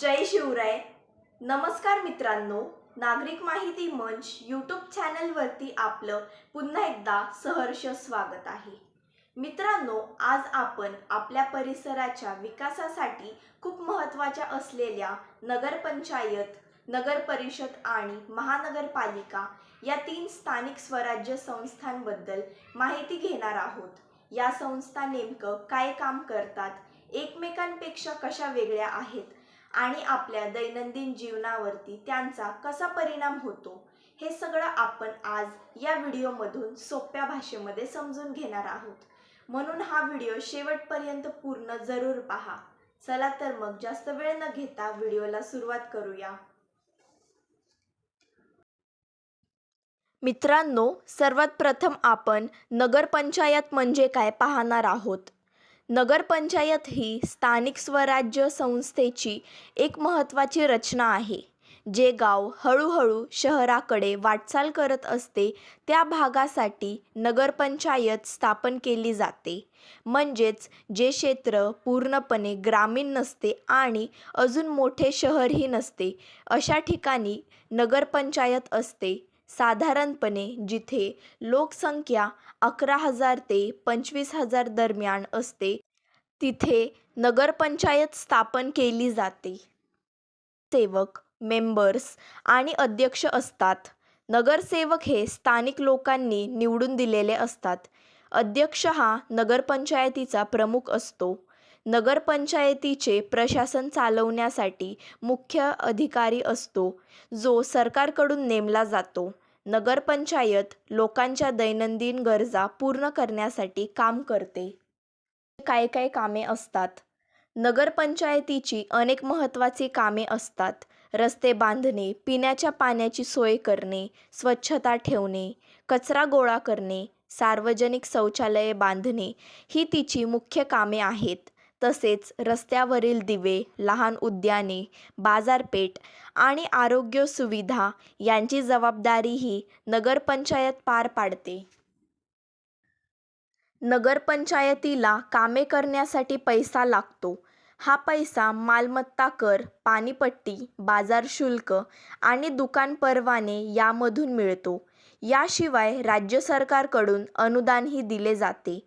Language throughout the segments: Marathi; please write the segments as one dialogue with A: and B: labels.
A: जय शिवराय. नमस्कार मित्रांनो नागरिक माहिती मंच यूट्यूब चॅनलवरती आपलं पुन्हा एकदा सहर्ष स्वागत आहे. मित्रांनो आज आपण आपल्या परिसराच्या विकासासाठी खूप महत्त्वाच्या असलेल्या नगरपंचायत नगर परिषद आणि महानगरपालिका या तीन स्थानिक स्वराज्य संस्थांबद्दल माहिती घेणार आहोत. या संस्था नेमकं काय काम करतात एकमेकांपेक्षा कशा वेगळ्या आहेत आणि आपल्या दैनंदिन जीवनावरती त्यांचा कसा परिणाम होतो हे सगळं आपण आज या व्हिडिओमधून सोप्या भाषेमध्ये समजून घेणार आहोत. म्हणून हा व्हिडिओ शेवटपर्यंत पूर्ण जरूर पहा. चला तर मग जास्त वेळ न घेता व्हिडिओला सुरुवात करूया. मित्रांनो सर्वात प्रथम आपण नगरपंचायत म्हणजे काय पाहणार आहोत? नगरपंचायत ही स्थानिक स्वराज्य संस्थेची एक महत्त्वाची रचना आहे जे गाव हळूहळू शहराकडे वाटचाल करत असते त्या भागासाठी नगरपंचायत स्थापन केली जाते. म्हणजेच जे क्षेत्र पूर्णपणे ग्रामीण नसते आणि अजून मोठे शहरही नसते अशा ठिकाणी नगरपंचायत असते साधारणपणे जिथे लोकसंख्या अकरा हजार ते पंचवीस हजार दरम्यान असते तिथे नगरपंचायत स्थापन केली जाते. सेवक मेंबर्स आणि अध्यक्ष असतात. नगरसेवक हे स्थानिक लोकांनी निवडून दिलेले असतात. अध्यक्ष हा नगरपंचायतीचा प्रमुख असतो. नगरपंचायतीचे प्रशासन चालवण्यासाठी मुख्य अधिकारी असतो जो सरकारकडून नेमला जातो. नगरपंचायत लोकांच्या दैनंदिन गरजा पूर्ण करण्यासाठी काम करते. काय काय कामे असतात. नगरपंचायतीची अनेक महत्त्वाची कामे असतात. रस्ते बांधणे पिण्याच्या पाण्याची सोय करणे स्वच्छता ठेवणे कचरा गोळा करणे सार्वजनिक शौचालये बांधणे ही तिची मुख्य कामे आहेत. तसेच रस्त्यावरील दिवे लहान उद्याने बाजारपेठ आणि आरोग्य सुविधा यांची जबाबदारीही नगरपंचायत पार पाडते. नगरपंचायतीला कामे करण्यासाठी पैसा लागतो. हा पैसा मालमत्ता कर पाणीपट्टी बाजार शुल्क आणि दुकान परवाने यामधून मिळतो. याशिवाय राज्य सरकारकडून अनुदानही दिले जाते.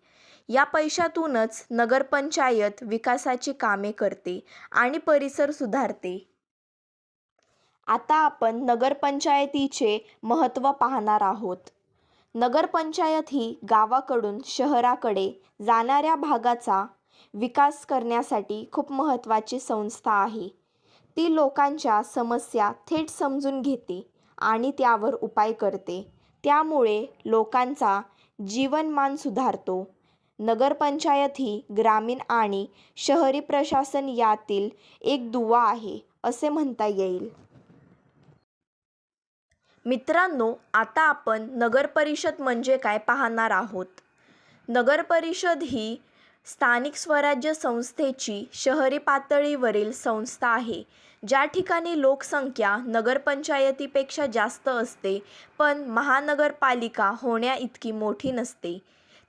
A: या पैशातूनच नगरपंचायत विकासाची कामे करते आणि परिसर सुधारते. आता आपण नगरपंचायतीचे महत्त्व पाहणार आहोत. नगरपंचायत ही गावाकडून शहराकडे जाणाऱ्या भागाचा विकास करण्यासाठी खूप महत्त्वाची संस्था आहे. ती लोकांच्या समस्या थेट समजून घेते आणि त्यावर उपाय करते. त्यामुळे लोकांचा जीवनमान सुधारतो. नगरपंचायत ही ग्रामीण आणि शहरी प्रशासन यातील एक दुवा आहे असे म्हणता येईल. मित्रांनो आता आपण नगरपरिषद म्हणजे काय पाहणार आहोत? नगरपरिषद ही स्थानिक स्वराज्य संस्थेची शहरी पातळीवरील संस्था आहे. ज्या ठिकाणी लोकसंख्या नगरपंचायतीपेक्षा जास्त असते पण महानगरपालिका होण्याइतकी मोठी नसते.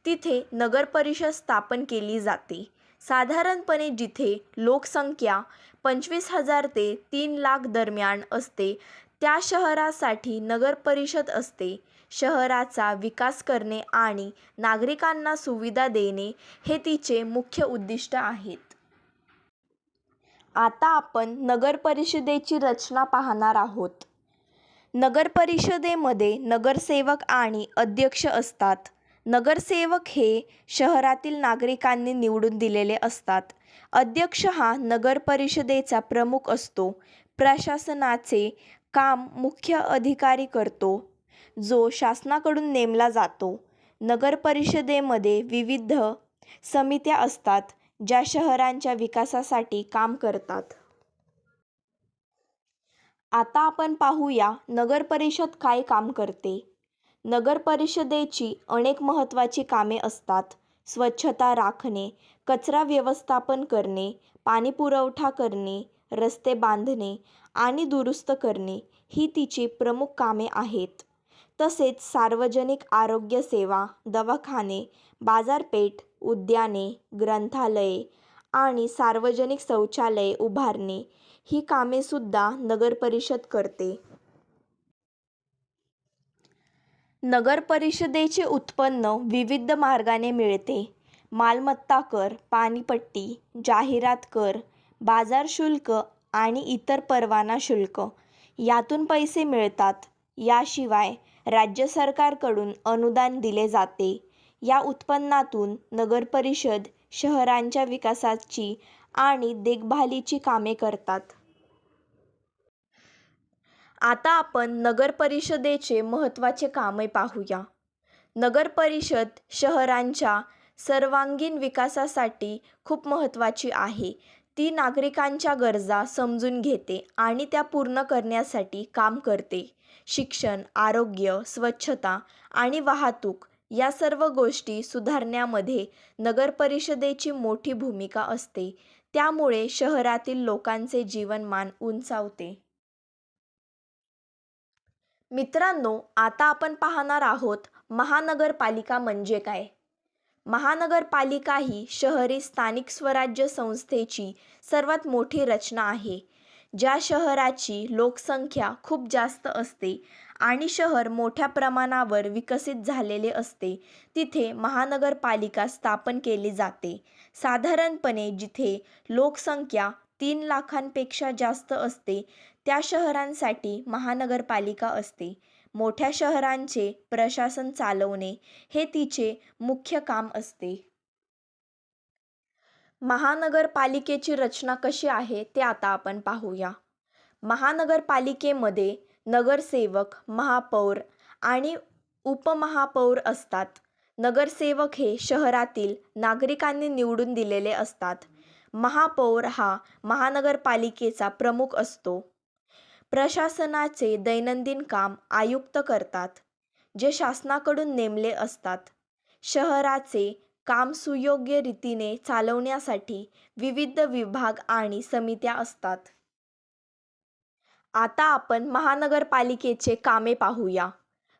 A: तिथे नगरपरिषद स्थापन केली जाते. साधारणपणे जिथे लोकसंख्या पंचवीस हजार ते तीन लाख दरम्यान असते त्या शहरासाठी नगरपरिषद असते. शहराचा विकास करणे आणि नागरिकांना सुविधा देणे हे तिचे मुख्य उद्दिष्ट आहेत. आता आपण नगरपरिषदेची रचना पाहणार आहोत. नगरपरिषदेमध्ये नगरसेवक आणि अध्यक्ष असतात. नगरसेवक हे शहरातील नागरिकांनी निवडून दिलेले असतात. अध्यक्ष हा नगरपरिषदेचा प्रमुख असतो. प्रशासनाचे काम मुख्य अधिकारी करतो. जो शासनाकडून नेमला जातो. नगरपरिषदेमध्ये विविध समित्या असतात ज्या शहरांच्या विकासासाठी काम करतात. आता आपण पाहूया नगरपरिषद काय काम करते. नगरपरिषदेची अनेक महत्त्वाची कामे असतात स्वच्छता राखणे कचरा व्यवस्थापन करणे पाणीपुरवठा करणे रस्ते बांधणे आणि दुरुस्त करणे ही तिची प्रमुख कामे आहेत तसेच सार्वजनिक आरोग्य सेवा दवाखाने बाजारपेठ उद्याने ग्रंथालये आणि सार्वजनिक शौचालये उभारणे ही कामेसुद्धा नगरपरिषद करते. नगरपरिषदेचे उत्पन्न विविध मार्गाने मिळते. मालमत्ता कर, पाणीपट्टी, जाहिरात कर, बाजार शुल्क आणि इतर परवाना शुल्क यातून पैसे मिळतात. याशिवाय राज्य सरकारकडून अनुदान दिले जाते. या उत्पन्नातून नगरपरिषद शहरांच्या विकासाची आणि देखभालीची कामे करतात. आता आपण नगरपरिषदेचे महत्त्वाचे कामे पाहूया. नगरपरिषद शहरांच्या सर्वांगीण विकासासाठी खूप महत्त्वाची आहे. ती नागरिकांच्या गरजा समजून घेते आणि त्या पूर्ण करण्यासाठी काम करते. शिक्षण, आरोग्य, स्वच्छता आणि वाहतूक या सर्व गोष्टी सुधारण्यामध्ये नगरपरिषदेची मोठी भूमिका असते. त्यामुळे शहरातील लोकांचे जीवनमान उंचावते. मित्रांनो, आता आपण पाहणार आहोत महानगरपालिका म्हणजे काय? महानगरपालिका ही शहरी स्थानिक स्वराज्य संस्थेची सर्वात मोठी रचना आहे. ज्या शहराची लोकसंख्या खूप जास्त असते आणि शहर मोठ्या प्रमाणावर विकसित झालेले असते, तिथे महानगरपालिका स्थापन केली जाते. साधारणपणे जिथे लोकसंख्या तीन लाखांपेक्षा जास्त असते त्या शहरांसाठी महानगरपालिका असते. मोठ्या शहरांचे प्रशासन चालवणे हे तिचे मुख्य काम असते. महानगरपालिकेची रचना कशी आहे ते आता आपण पाहूया. महानगरपालिकेमध्ये नगरसेवक, महापौर आणि उपमहापौर असतात. नगरसेवक हे शहरातील नागरिकांनी निवडून दिलेले असतात. महापौर हा महानगरपालिकेचा प्रमुख असतो. प्रशासनाचे दैनंदिन काम आयुक्त करतात, जे शासनाकडून नेमले असतात. शहराचे काम सुयोग्य रीतीने चालवण्यासाठी विविध विभाग आणि समित्या असतात. आता आपण महानगरपालिकेचे कामे पाहूया.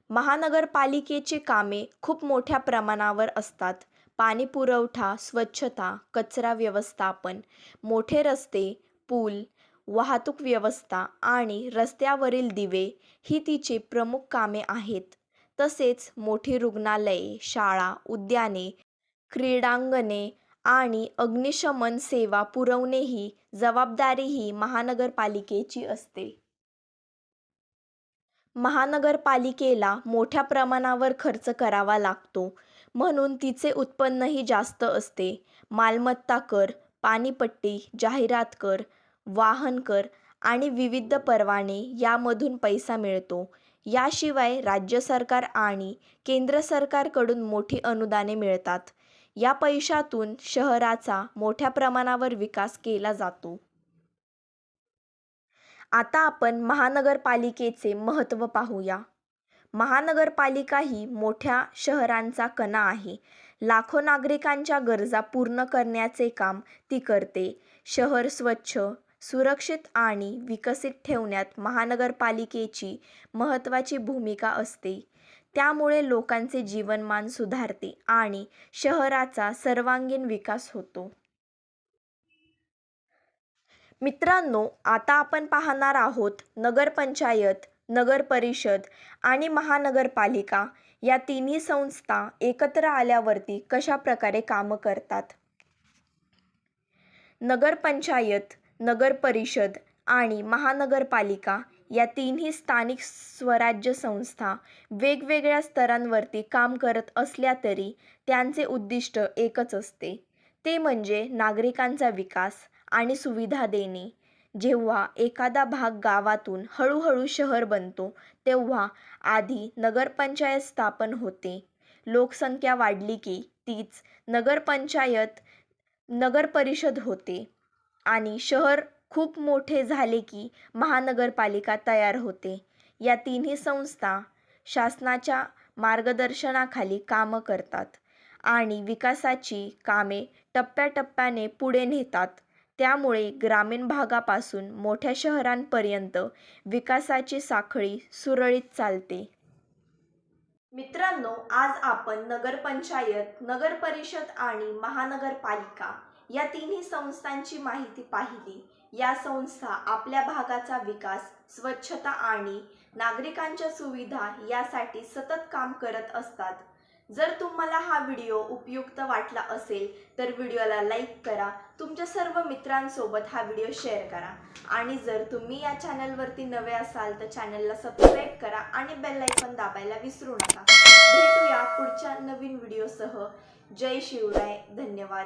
A: महानगरपालिकेची कामे खूप मोठ्या प्रमाणावर असतात. पाणीपुरवठा, स्वच्छता, कचरा व्यवस्थापन, मोठे रस्ते, पूल, वाहतूक व्यवस्था आणि रस्त्यावरील दिवे ही तिची प्रमुख कामे आहेत. तसेच मोठी रुग्णालये, शाळा, उद्याने, क्रीडांगणे आणि अग्निशमन सेवा पुरवणे ही जबाबदारी ही महानगरपालिकेची असते. महानगरपालिकेला मोठ्या प्रमाणावर खर्च करावा लागतो, म्हणून तिचे उत्पन्नही जास्त असते. मालमत्ता कर, पाणीपट्टी, जाहिरात कर, वाहन कर आणि विविध परवाने यामधून पैसा मिळतो. याशिवाय राज्य सरकार आणि केंद्र सरकारकडून मोठी अनुदाने मिळतात. या पैशातून शहराचा मोठ्या प्रमाणावर विकास केला जातो. आता आपण महानगरपालिकेचे महत्त्व पाहूया. महानगरपालिका ही मोठ्या शहरांचा कणा आहे. लाखो नागरिकांच्या गरजा पूर्ण करण्याचे काम ती करते. शहर स्वच्छ, सुरक्षित आणि विकसित ठेवण्यात महानगरपालिकेची महत्त्वाची भूमिका असते. त्यामुळे लोकांचे जीवनमान सुधारते आणि शहराचा सर्वांगीण विकास होतो. मित्रांनो, आता आपण पाहणार आहोत नगरपंचायत, नगरपरिषद आणि महानगरपालिका या तिन्ही संस्था एकत्र आल्यावरती कशा प्रकारे कामं करतात. नगरपंचायत, नगरपरिषद आणि महानगरपालिका या तिन्ही स्थानिक स्वराज्य संस्था वेगवेगळ्या स्तरांवरती काम करत असल्या तरी त्यांचे उद्दिष्ट एकच असते, ते म्हणजे नागरिकांचा विकास आणि सुविधा देणे. जेव्हा एखादा भाग गावातून हळूहळू शहर बनतो, तेव्हा आधी नगरपंचायत स्थापन होते. लोकसंख्या वाढली की तीच नगरपंचायत, नगरपरिषद होते आणि शहर खूप मोठे झाले की महानगरपालिका तयार होते. या तिन्ही संस्था शासनाच्या मार्गदर्शनाखाली कामं करतात आणि विकासाची कामे टप्प्याटप्प्याने पुढे नेतात. त्यामुळे ग्रामीण भागापासून मोठ्या शहरांपर्यंत विकासाची साखळी सुरळीत चालते. मित्रांनो, आज आपण नगरपंचायत, नगरपरिषद आणि महानगरपालिका या तिन्ही संस्थांची माहिती पाहिली या संस्था आपल्या भागाचा विकास स्वच्छता आणि नागरिकांच्या सुविधा यासाठी सतत काम करत असतात जर तुम्हाला हा व्हिडिओ उपयुक्त वाटला असेल तर व्हिडिओला लाईक करा. तुमच्या सर्व मित्रांसोबत हा व्हिडिओ शेअर करा. आणि जर तुम्ही या चॅनलवरती नवे असाल तर चॅनलला सबस्क्राईब करा आणि बेल आयकॉन दाबायला विसरू नका. भेटूया पुढच्या नवीन व्हिडिओसह जय शिवराय. धन्यवाद.